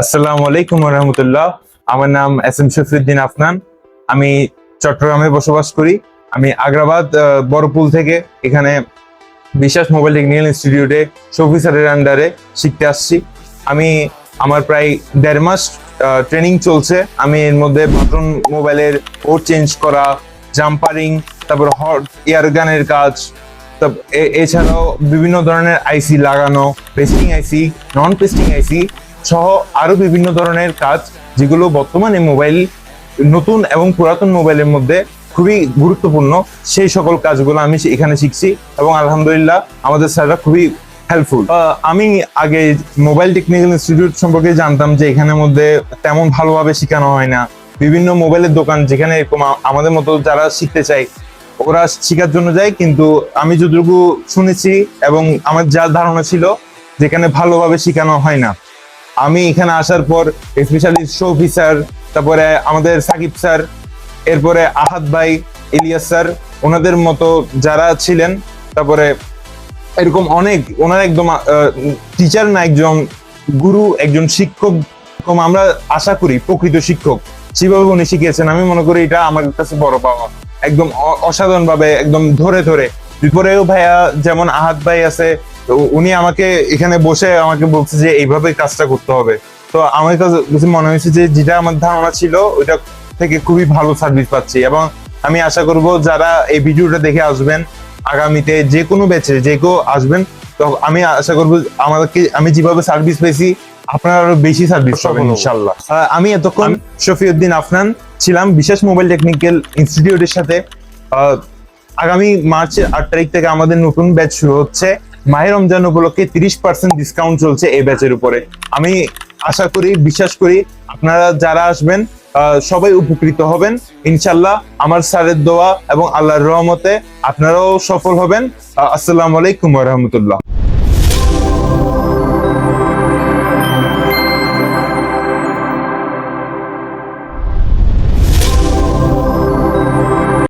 আসসালামু আলাইকুম রহমতুল্লাহ। আমার নাম এস এম শফিউদ্দিন আফনান। আমি চট্টগ্রামে বসবাস করি। আমি আগ্রাবাদ বড়পুল থেকে এখানে বিশ্বাস মোবাইল টেকনিক্যাল ইনস্টিটিউটে শফি স্যারের আন্ডারে শিখতে আসছি। আমি আমার প্রায় দেড় মাস ট্রেনিং চলছে। আমি এর মধ্যে বাটন মোবাইলের পোর্ট চেঞ্জ করা জাম্পারিং তারপর হট এয়ার গানের কাজ এছাড়াও বিভিন্ন ধরনের আইসি লাগানো পেস্টিং আইসি নন পেস্টিং আইসি সহ আরও বিভিন্ন ধরনের কাজ যেগুলো বর্তমানে মোবাইল, নতুন এবং পুরাতন মোবাইলের মধ্যে খুবই গুরুত্বপূর্ণ। সেই সকল কাজগুলো আমি এখানে শিখছি এবং আলহামদুলিল্লাহ আমাদের স্যাররা খুবই হেল্পফুল আমি আগে মোবাইল টেকনিক্যাল ইনস্টিটিউট সম্পর্কে জানতাম যে এখানের মধ্যে তেমন ভালোভাবে শেখানো হয় না। বিভিন্ন মোবাইলের দোকান যেখানে এরকম আমাদের মতো যারা শিখতে চায়, ওরা শেখার জন্য যায়। কিন্তু আমি যতটুকু শুনেছি এবং আমার যা ধারণা ছিল, যেখানে ভালোভাবে শেখানো হয় না। আমি এখানে আসার পর স্পেশালি শফি স্যার, তারপরে আমাদের সাকিব স্যার, এরপরে আহাদ ভাই, ইলিয়াস স্যার, ওনাদের মতো যারা ছিলেন, তারপরে এরকম অনেক, ওনার একদম টিচার না, একজন গুরু, একজন শিক্ষক আমরা আশা করি, প্রকৃত শিক্ষক সেভাবে উনি শিখিয়েছেন, আমি মনে করি এটা আমার কাছে বড় পাওয়া। একদম অসাধারণ ভাবে একদম ধরে ধরে। বিপরেও ভাইয়া যেমন আহাত ভাই আছে তো উনি আমাকে এখানে বসে আমাকে বলছে যে এইভাবে কাজটা করতে হবে। তো আমার কাছে মনে হয়েছে যে যেটা আমার ধারণা ছিল ওইটা থেকে খুবই ভালো সার্ভিস পাচ্ছি এবং আমি আশা করব যারা এই ভিডিওটা দেখে আসবেন আগামীতে যে কোনো ব্যাচে যে কেউ আসবেন তো আমি আশা করব আমাদেরকে আমি যেভাবে সার্ভিস পেয়েছি আপনারা আরও বেশি সার্ভিস পাবেন ইনশাল্লাহ। আমি এতক্ষণ শফিউদ্দিন আফনান ছিলাম বিশেষ মোবাইল টেকনিক্যাল ইনস্টিটিউটের সাথে। আগামী মার্চের আট তারিখ থেকে আমাদের নতুন ব্যাচ শুরু হচ্ছে। মাহের রমজান উপলক্ষে তিরিশ পার্সেন্ট ডিসকাউন্ট চলছে এই ব্যাচের উপরে। আমি আশা করি, বিশ্বাস করি, আপনারা যারা আসবেন সবাই উপকৃত হবেন। ইনশাল্লাহ আমার স্যারের দোয়া এবং আল্লাহর রহমতে আপনারাও সফল হবেন। আসসালামু আলাইকুম রহমতুল্লাহ।